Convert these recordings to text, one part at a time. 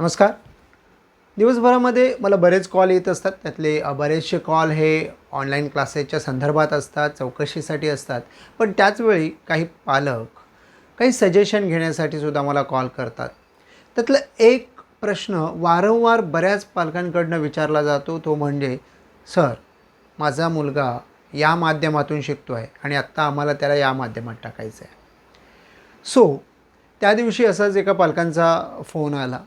नमस्कार. दिवसभरामध्ये मला बरेच कॉल येत असतात. त्यातले बरेचसे कॉल हे ऑनलाईन क्लासेसच्या संदर्भात असतात चौकशीसाठी असतात. पण त्याचवेळी काही पालक काही सजेशन घेण्यासाठी सुद्धा मला कॉल करतात. त्यातलं एक प्रश्न वारंवार बऱ्याच पालकांकडनं विचारला जातो तो म्हणजे सर माझा मुलगा या माध्यमातून शिकतो आहे आणि आत्ता आम्हाला त्याला या माध्यमात टाकायचं आहे सो त्या दिवशी असाच एका पालकांचा फोन आला.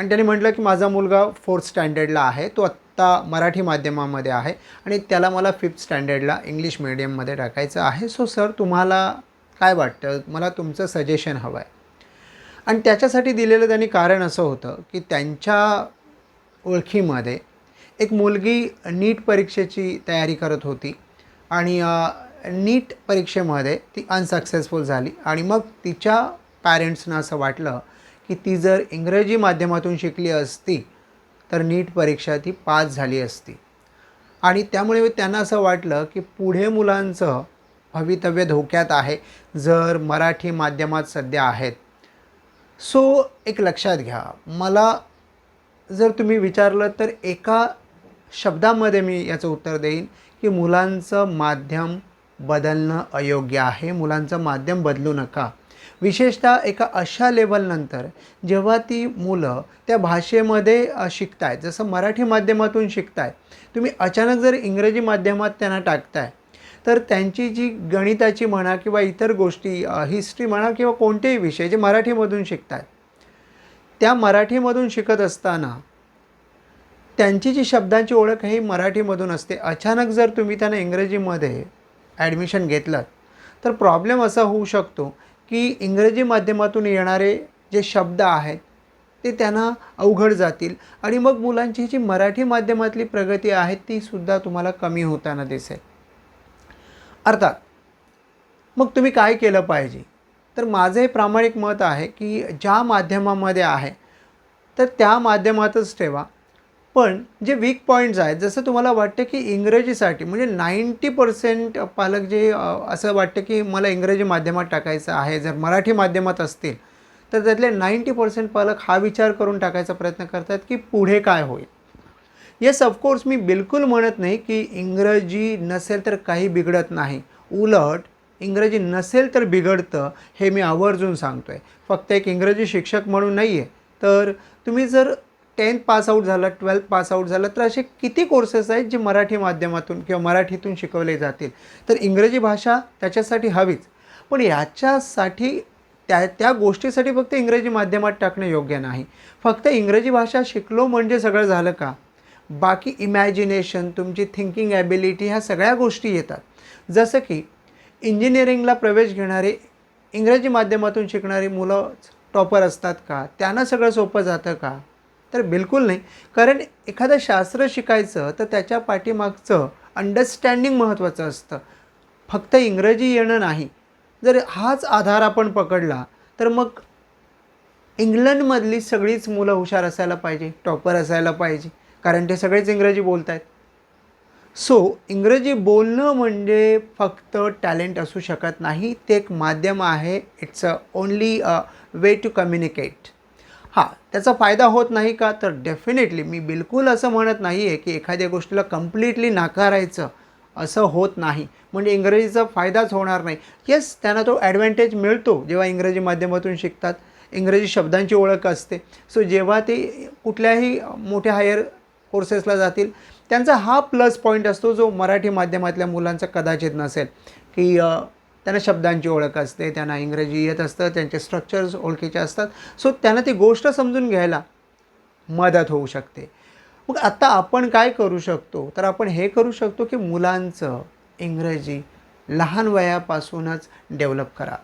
आणि त्याने म्हटलं की माझा मुलगा फोर्थ स्टँडर्डला आहे तो आत्ता मराठी माध्यमामध्ये आहे आणि त्याला मला फिफ्थ स्टँडर्डला इंग्लिश मिडियममध्ये टाकायचं आहे. सो सर तुम्हाला काय वाटतं? मला तुमचं सजेशन हवं आहे आणि त्याच्यासाठी दिलेलं त्यांनी कारण असं होतं की त्यांच्या ओळखीमध्ये एक मुलगी नीट परीक्षेची तयारी करत होती आणि नीट परीक्षेमध्ये ती अनसक्सेसफुल झाली आणि मग तिच्या पॅरेंट्सना असं वाटलं की ती जर इंग्रजी माध्यमातून शिकली असती तर नीट परीक्षा ती पास झाली असती. आणि त्यामुळे त्यांना असं वाटलं की पुढे मुलांचं भवितव्य धोक्यात आहे जर मराठी माध्यमात सध्या आहेत. सो एक लक्षात घ्या. मला जर तुम्ही विचारलं तर एका शब्दामध्ये मी याचं उत्तर देईन की मुलांचं माध्यम बदलणं अयोग्य आहे. मुलांचं माध्यम बदलू नका. विशेषतः एका अशा लेवलनंतर जेव्हा ती मुलं त्या भाषेमध्ये अ, शिकतायत जसं मराठी माध्यमातून शिकताय तुम्ही अचानक जर इंग्रजी माध्यमात त्यांना टाकताय तर त्यांची जी गणिताची म्हणा किंवा इतर गोष्टी हिस्ट्री म्हणा किंवा कोणतेही विषय जे मराठीमधून शिकतात त्या मराठीमधून शिकत असताना त्यांची जी शब्दांची ओळख ही मराठीमधून असते. अचानक जर तुम्ही त्यांना इंग्रजीमध्ये ॲडमिशन घेतलं तर प्रॉब्लेम असा होऊ शकतो की इंग्रजी माध्यमातून येणारे जे शब्द आहेत ते त्यांना अवघड जातील. आणि मग मुलांची जी मराठी माध्यमातली प्रगती आहे ती सुद्धा तुम्हाला कमी होताना दिसेल. अर्थात मग तुम्ही काय केलं पाहिजे? तर माझं हे प्रामाणिक मत आहे की ज्या माध्यमामध्ये आहे तर त्या माध्यमातच ठेवा. पण जे वीक पॉईंट्स आहेत जसं तुम्हाला वाटतं की इंग्रजीसाठी म्हणजे नाईंटी पर्सेंट पालक जे असं वाटतं की मला इंग्रजी माध्यमात टाकायचं आहे जर मराठी माध्यमात असतील तर त्यातले नाईंटी पर्सेंट पालक हा विचार करून टाकायचा प्रयत्न करतात की पुढे काय होईल. येस ऑफकोर्स मी बिलकुल म्हणत नाही की इंग्रजी नसेल तर काही बिघडत नाही. उलट इंग्रजी नसेल तर बिघडतं हे मी आवर्जून सांगतो आहे फक्त एक इंग्रजी शिक्षक म्हणून नाही आहे तर तुम्ही जर टेन्थ पासआउट झालं ट्वेल्थ पासआउट झालं तर असे किती कोर्सेस आहेत जे मराठी माध्यमातून किंवा मराठीतून शिकवले जातील? तर इंग्रजी भाषा त्याच्यासाठी हवीच. पण याच्यासाठी त्या त्या गोष्टीसाठी फक्त इंग्रजी माध्यमात टाकणं योग्य नाही. फक्त इंग्रजी भाषा शिकलो म्हणजे सगळं झालं का? बाकी इमॅजिनेशन तुमची थिंकिंग ॲबिलिटी ह्या सगळ्या गोष्टी येतात. जसं की इंजिनिअरिंगला प्रवेश घेणारे इंग्रजी माध्यमातून शिकणारी मुलं टॉपर असतात का? त्यांना सगळं सोपं जातं का? तर बिलकुल नाही. कारण एखादं शास्त्र शिकायचं तर त्याच्या पाठीमागचं अंडरस्टँडिंग महत्त्वाचं असतं. फक्त इंग्रजी येणं नाही. जर हाच आधार आपण पकडला तर मग इंग्लंडमधली सगळीच मुलं हुशार असायला पाहिजे टॉपर असायला पाहिजे कारण ते सगळेच इंग्रजी बोलत आहेत सो इंग्रजी बोलणं म्हणजे फक्त टॅलेंट असू शकत नाही ते एक माध्यम आहे. It's a only a way to communicate हां त्याचा फायदा होत नाही का? तर डेफिनेटली मी बिलकुल असं म्हणत नाही आहे की एखाद्या गोष्टीला कम्प्लिटली नाकारायचं असं होत नाही. म्हणजे इंग्रजीचा फायदाच होणार नाही. येस त्यांना तो ॲडव्हान्टेज मिळतो जेव्हा इंग्रजी माध्यमातून शिकतात. इंग्रजी शब्दांची ओळख असते. सो जेव्हा ते कुठल्याही मोठ्या हायर कोर्सेसला जातील त्यांचा हा प्लस पॉईंट असतो जो मराठी माध्यमातल्या मुलांचा कदाचित नसेल. की त्यांना शब्दांची ओळख असते त्यांना इंग्रजी येत असतं त्यांचे स्ट्रक्चर्स ओळखीचे असतात. सो त्यांना ती गोष्ट समजून घ्यायला मदत होऊ शकते. मग आत्ता आपण काय करू शकतो? तर आपण हे करू शकतो की मुलांचं इंग्रजी लहान वयापासूनच डेव्हलप करा.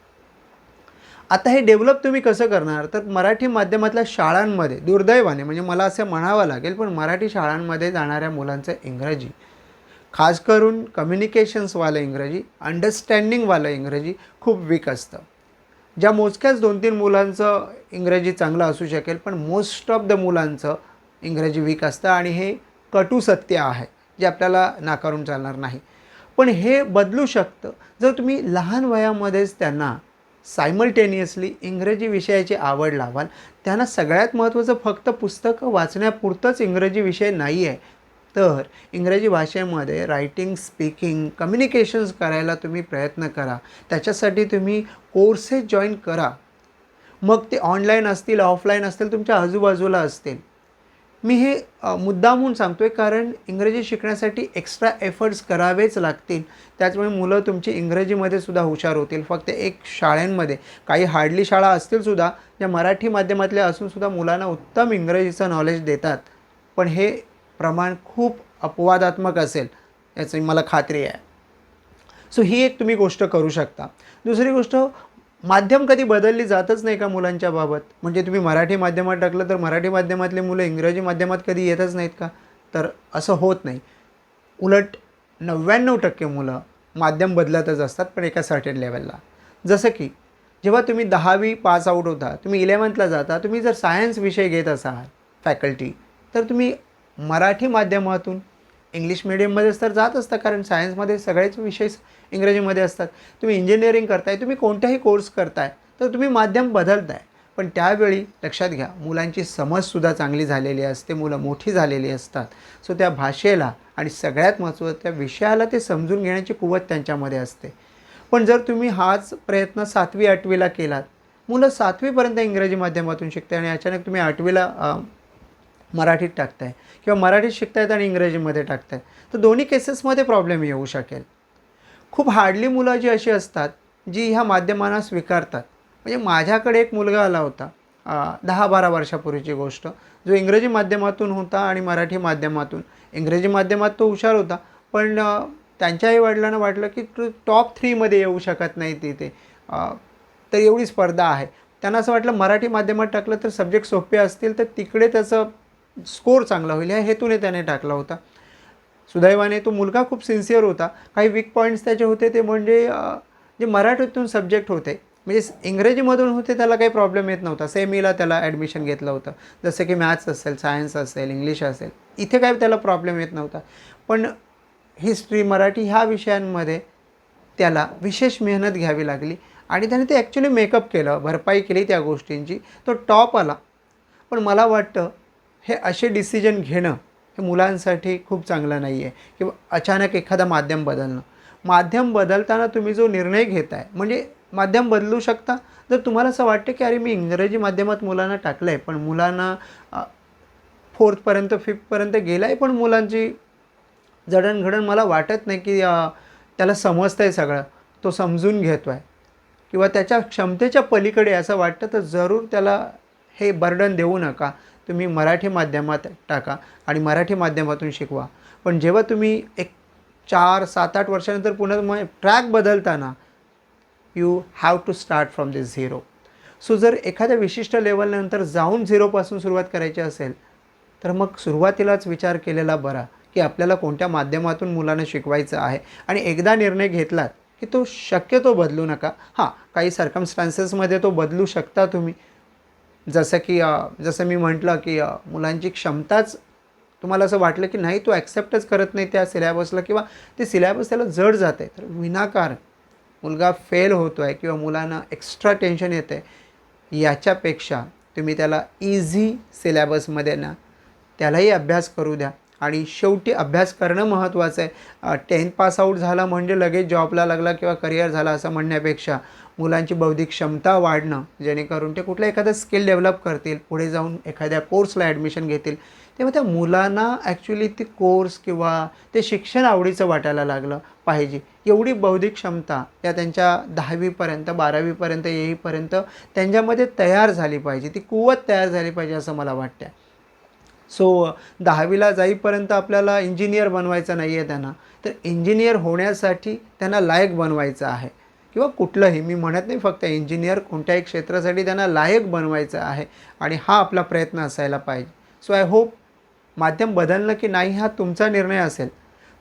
आता हे डेव्हलप तुम्ही कसं करणार? तर मराठी माध्यमातल्या शाळांमध्ये दुर्दैवाने म्हणजे मला असं म्हणावं लागेल पण मराठी शाळांमध्ये जाणाऱ्या मुलांचं इंग्रजी खास करून कम्युनिकेशन्सवालं इंग्रजी अंडरस्टँडिंगवालं इंग्रजी खूप वीक असतं. ज्या मोजक्याच दोन तीन मुलांचं इंग्रजी चांगलं असू शकेल पण मोस्ट ऑफ द मुलांचं इंग्रजी वीक असतं आणि हे कटू सत्य आहे जे आपल्याला नाकारून चालणार नाही. पण हे बदलू शकतं. जर तुम्ही लहान वयामध्येच त्यांना सायमल्टेनियसली इंग्रजी विषयाची आवड लावाल त्यांना सगळ्यात महत्त्वाचं फक्त पुस्तकं वाचण्यापुरतंच इंग्रजी विषय नाही आहे तर इंग्रजी भाषेमध्ये रायटिंग स्पीकिंग कम्युनिकेशन्स करायला तुम्ही प्रयत्न करा. त्याच्यासाठी तुम्ही कोर्सेस जॉईन करा. मग ते ऑनलाईन असतील ऑफलाईन असतील तुमच्या आजूबाजूला असतील. मी हे मुद्दामून सांगतो आहे कारण इंग्रजी शिकण्यासाठी एक्स्ट्रा एफर्ट्स करावेच लागतील. त्याचमुळे मुलं तुमची इंग्रजीमध्ये सुद्धा हुशार होतील. फक्त एक शाळांमध्ये काही हार्डली शाळा असतील सुद्धा ज्या मराठी माध्यमातल्या असूनसुद्धा मुलांना उत्तम इंग्रजीचं नॉलेज देतात. पण हे प्रमाण खूप अपवादात्मक असेल याची मला खात्री आहे. सो ही एक तुम्ही गोष्ट करू शकता. दुसरी गोष्ट माध्यम कधी बदलली जातच नाही का मुलांच्या बाबत? म्हणजे तुम्ही मराठी माध्यमात टाकलं तर मराठी माध्यमातले मुलं इंग्रजी माध्यमात कधी येतच नाहीत का? तर असं होत नाही. उलट नव्याण्णव टक्के मुलं माध्यम बदलतच असतात पण एका सर्टेन लेवलला जसं की जेव्हा तुम्ही दहावी पास आऊट होता तुम्ही इलेवन्थला जाता तुम्ही जर सायन्स विषय घेत असाल फॅकल्टी तर तुम्ही मराठी माध्यमातून इंग्लिश मिडियममध्येच तर जात असतं कारण सायन्समध्ये सगळेच विषय इंग्रजीमध्ये असतात. तुम्ही इंजिनिअरिंग करताय तुम्ही कोणताही कोर्स करताय तर तुम्ही माध्यम बदलताय. पण त्यावेळी लक्षात घ्या मुलांची समजसुद्धा चांगली झालेली असते मुलं मोठी झालेली असतात. सो त्या भाषेला आणि सगळ्यात महत्त्वाचं त्या विषयाला ते समजून घेण्याची कुवत त्यांच्यामध्ये असते. पण जर तुम्ही हाच प्रयत्न सातवी आठवीला केलात मुलं सातवीपर्यंत इंग्रजी माध्यमातून शिकते आणि अचानक तुम्ही आठवीला मराठीत टाकताय किंवा मराठीत शिकतायत आणि इंग्रजीमध्ये टाकताय तर दोन्ही केसेसमध्ये प्रॉब्लेम येऊ शकेल. खूप हार्डली मुलं जी अशी असतात जी ह्या माध्यमांना स्वीकारतात. म्हणजे माझ्याकडे एक मुलगा आला होता दहा बारा वर्षापूर्वीची गोष्ट. जो इंग्रजी माध्यमातून होता आणि मराठी माध्यमातून. इंग्रजी माध्यमात तो हुशार होता पण त्यांच्याही वडिलांना वाटलं की तू टॉप थ्रीमध्ये येऊ शकत नाही तिथे. तर एवढी स्पर्धा आहे. त्यांना असं वाटलं मराठी माध्यमात टाकलं तर सब्जेक्ट सोपे असतील तर तिकडे त्याचं स्कोर चांगला होईल ह्या हेतूने त्याने टाकला होता. सुदैवाने तो मुलगा खूप सिन्सिअर होता. काही वीक पॉईंट्स त्याचे होते ते म्हणजे जे मराठीतून सब्जेक्ट होते म्हणजे इंग्रजीमधून होते त्याला काही प्रॉब्लेम येत नव्हता. सेमीला त्याला ॲडमिशन घेतलं होतं. जसं की मॅथ्स असेल सायन्स असेल इंग्लिश असेल इथे काय त्याला प्रॉब्लेम येत नव्हता. पण हिस्ट्री मराठी ह्या विषयांमध्ये त्याला विशेष मेहनत घ्यावी लागली आणि त्याने ते ॲक्च्युली मेकअप केलं भरपाई केली त्या गोष्टींची. तो टॉप आला. पण मला वाटतं हे असे डिसिजन घेणं हे मुलांसाठी खूप चांगलं नाही आहे किंवा अचानक एखादं माध्यम बदलणं. माध्यम बदलताना तुम्ही जो निर्णय घेताय म्हणजे माध्यम बदलू शकता. जर तुम्हाला असं वाटतं की अरे मी इंग्रजी माध्यमात मुलांना टाकलं आहे पण मुलांना फोर्थपर्यंत फिफ्थपर्यंत गेलं आहे पण मुलांची जडणघडण मला वाटत नाही की त्याला समजतं आहे सगळं. तो समजून घेतो आहे किंवा त्याच्या क्षमतेच्या पलीकडे असं वाटतं तर जरूर त्याला हे बर्डन देऊ नका. तुम्ही मराठी माध्यमात टाका आणि मराठी माध्यमातून शिकवा. पण जेव्हा तुम्ही एक चार सात आठ वर्षानंतर पुन्हा मग ट्रॅक बदलताना you have to start from this zero so जर एखाद्या विशिष्ट लेवलनंतर जाऊन झिरोपासून सुरुवात करायची असेल तर मग सुरुवातीलाच विचार केलेला बरा की आपल्याला कोणत्या माध्यमातून मुलांना शिकवायचं आहे. आणि एकदा निर्णय घेतलात की तो शक्यतो बदलू नका. हां काही सर्कमस्टान्सेसमध्ये तो बदलू शकता तुम्ही जसं की जसं मी म्हटलं की मुलांची क्षमताच तुम्हाला असं वाटलं की नाही तो ॲक्सेप्टच करत नाही त्या सिलॅबसला किंवा ते सिलॅबस त्याला जड जात आहे. तर विनाकारण मुलगा फेल होतो आहे किंवा मुलांना एक्स्ट्रा टेन्शन येतं आहे याच्यापेक्षा तुम्ही त्याला इझी सिलॅबसमध्ये ना त्यालाही अभ्यास करू द्या. आणि शेवटी अभ्यास करणं महत्त्वाचं आहे. टेन्थ पास आऊट झाला म्हणजे लगेच जॉबला लागला किंवा करिअर झाला असं म्हणण्यापेक्षा मुलांची बौद्धिक क्षमता वाढणं जेणेकरून ते कुठल्या एखादं स्किल डेव्हलप करतील पुढे जाऊन एखाद्या कोर्सला ॲडमिशन घेतील तेव्हा त्या मुलांना ॲक्च्युली ती कोर्स किंवा ते शिक्षण आवडीचं वाटायला लागलं पाहिजे. एवढी बौद्धिक क्षमता या त्यांच्या दहावीपर्यंत बारावीपर्यंत येईपर्यंत त्यांच्यामध्ये तयार झाली पाहिजे. ती कुवत तयार झाली पाहिजे असं मला वाटतं सो दहावीला जाईपर्यंत आपल्याला इंजिनियर बनवायचं नाही आहे त्यांना. तर इंजिनियर होण्यासाठी त्यांना लायक बनवायचं आहे. किंवा कुठलंही मी म्हणत नाही फक्त इंजिनियर कोणत्याही क्षेत्रासाठी त्यांना लायक बनवायचं आहे. आणि हा आपला प्रयत्न असायला पाहिजे. सो आय होप माध्यम बदलणं की नाही हा तुमचा निर्णय असेल.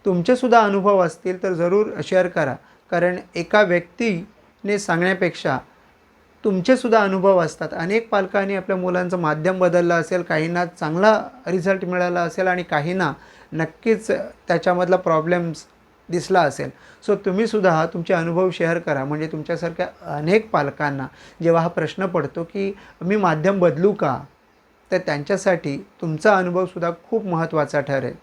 तुमचेसुद्धा अनुभव असतील तर जरूर शेअर करा. कारण एका व्यक्तीने सांगण्यापेक्षा तुमचेसुद्धा अनुभव असतात. अनेक पालकांनी आपल्या मुलांचं माध्यम बदललं असेल काहींना चांगला रिझल्ट मिळाला असेल आणि काहींना नक्कीच त्याच्यामधला प्रॉब्लेम्स दिसला असेल. सो तुम्हीसुद्धा तुमचे अनुभव शेअर करा. म्हणजे तुमच्यासारख्या अनेक पालकांना जेव्हा हा प्रश्न पडतो की मी माध्यम बदलू का? तर त्यांच्यासाठी तुमचा अनुभवसुद्धा खूप महत्त्वाचा ठरेल.